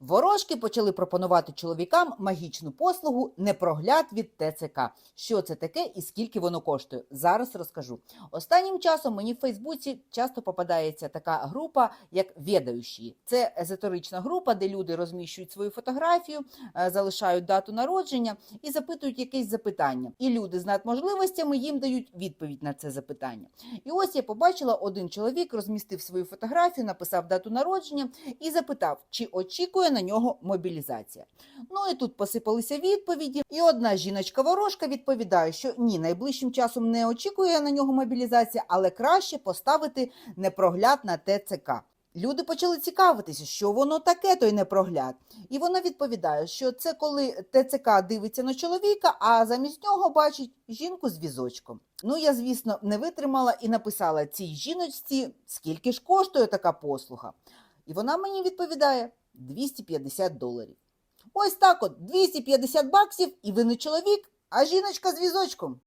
Ворожки почали пропонувати чоловікам магічну послугу непрогляд від ТЦК. Що це таке і скільки воно коштує? Зараз розкажу. Останнім часом мені в Фейсбуці часто попадається така група, як «Ведаючі». Це езотерична група, де люди розміщують свою фотографію, е, залишають дату народження і запитують якесь запитання. І люди з надможливостями їм дають відповідь на це запитання. І ось я побачила, один чоловік розмістив свою фотографію, написав дату народження і запитав, чи очікує на нього мобілізація. Ну і тут посипалися відповіді. І одна жіночка-ворожка відповідає, що ні, найближчим часом не очікує на нього мобілізація, але краще поставити непрогляд на ТЦК. Люди почали цікавитися, що воно таке, той непрогляд. І вона відповідає, що це коли ТЦК дивиться на чоловіка, а замість нього бачить жінку з візочком. Ну, я, звісно, не витримала і написала цій жіночці, скільки ж коштує така послуга. І вона мені відповідає 250 доларів. Ось так от 250 баксів, і ви не чоловік, а жіночка з візочком.